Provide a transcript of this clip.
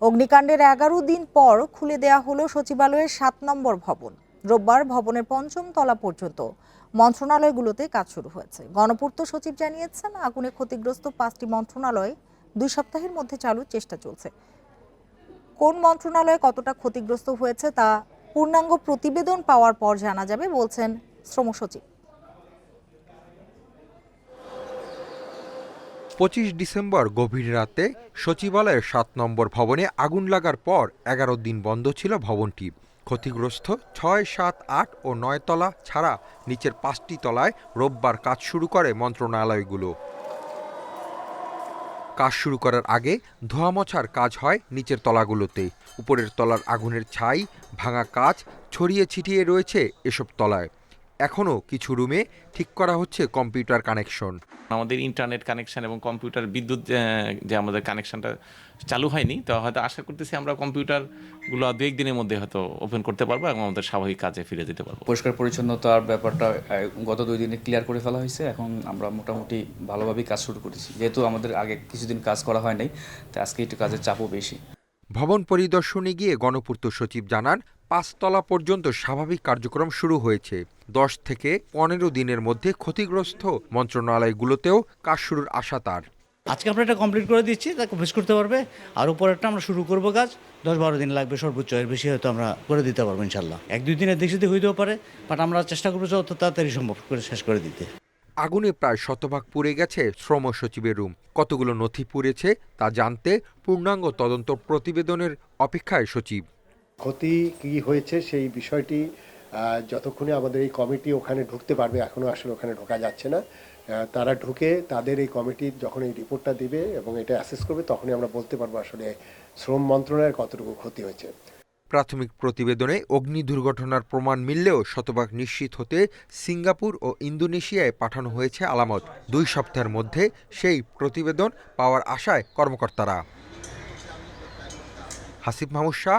অগ্নিকাণ্ডের এগারো দিন পর খুলে দেয়া হলো সচিবালয়ের সাত নম্বর ভবন। রোববার ভবনের পঞ্চম তলা পর্যন্ত মন্ত্রণালয়গুলোতে কাজ শুরু হয়েছে। গণপূর্ত সচিব জানিয়েছেন, আগুনে ক্ষতিগ্রস্ত পাঁচটি মন্ত্রণালয় দুই সপ্তাহের মধ্যে চালুর চেষ্টা চলছে। কোন মন্ত্রণালয়ে কতটা ক্ষতিগ্রস্ত হয়েছে তা পূর্ণাঙ্গ প্রতিবেদন পাওয়ার পর জানা যাবে, বলছেন শ্রম পঁচিশ ডিসেম্বর গভীর রাতে সচিবালয়ের সাত নম্বর ভবনে আগুন লাগার পর এগারো দিন বন্ধ ছিল ভবনটি। ক্ষতিগ্রস্ত ছয়, সাত, আট ও নয় তলা ছাড়া নিচের পাঁচটি তলায় রোববার কাজ শুরু করে মন্ত্রণালয়গুলো। কাজ শুরু করার আগে ধোয়া মোছার কাজ হয় নিচের তলাগুলোতে। উপরের তলার আগুনের ছাই, ভাঙা কাজ ছড়িয়ে ছিটিয়ে রয়েছে এসব তলায়। এখনও কিছু রুমে ঠিক করা হচ্ছে কম্পিউটার কানেকশন। আমাদের ইন্টারনেট কানেকশন এবং কম্পিউটার বিদ্যুৎ যে আমাদের কানেকশনটা চালু হয়নি তো হয়তো আশা করতেছি আমরা কম্পিউটারগুলো দু একদিনের মধ্যে হয়তো ওপেন করতে পারব এবং আমাদের স্বাভাবিক কাজে ফিরে যেতে পারব। পরিষ্কার পরিচ্ছন্নতার ব্যাপারটা গত দুই দিনে ক্লিয়ার করে ফেলা হয়েছে। এখন আমরা মোটামুটি ভালোভাবেই কাজ শুরু করেছি। যেহেতু আমাদের আগে কিছুদিন কাজ করা হয় নাই তাই আজকে একটু কাজের চাপও বেশি। ভবন পরিদর্শনে গিয়ে গণপূর্ত সচিব জানান পাঁচতলা পর্যন্ত স্বাভাবিক কার্যক্রম শুরু হয়েছে। দশ থেকে পনেরো দিনের মধ্যে ক্ষতিগ্রস্ত মন্ত্রণালয়গুলোতেও কাজ শুরুর আশা তার। আজকে আমরা এটা কমপ্লিট করে দিচ্ছি তাকে অফিস করতে পারবে। আর উপরেরটা আমরা শুরু করব কাজ। দশ বারো দিন লাগবে সর্বোচ্চ এর বেশি হয়তো আমরা করে দিতে পারব ইনশাল্লাহ। এক দুই দিনের দেখতে হইতেও পারে বাট আমরা চেষ্টা করব যত তাড়াতাড়ি সম্ভব করে শেষ করে দিতে। আগুনে প্রায় শতভাগ পুড়ে গেছে শ্রম সচিবের রুম। কতগুলো নথি পুড়েছে তা জানতে পূর্ণাঙ্গ তদন্ত প্রতিবেদনের অপেক্ষায় সচিব। ক্ষতি কি হয়েছে সেই বিষয়টি যতক্ষণে আমাদের এই কমিটি ওখানে ঢুকতে পারবে এখনও আসলে ওখানে ঢোকা যাচ্ছে না। তারা ঢুকে তাদের এই কমিটি যখন এই রিপোর্টটা দিবে এবং এটা অ্যাসেস করবে, তখনই আমরা বলতে পারব আসলে শ্রম মন্ত্রণালয়ের কতটুকু ক্ষতি হয়েছে। প্রাথমিক প্রতিবেদনে অগ্নি দুর্ঘটনার প্রমাণ মিললেও শতভাগ নিশ্চিত হতে সিঙ্গাপুর ও ইন্দোনেশিয়ায় পাঠানো হয়েছে আলামত। দুই সপ্তাহের মধ্যে সেই প্রতিবেদন পাওয়ার আশায় কর্মকর্তারা। Hasif Mahmud Shah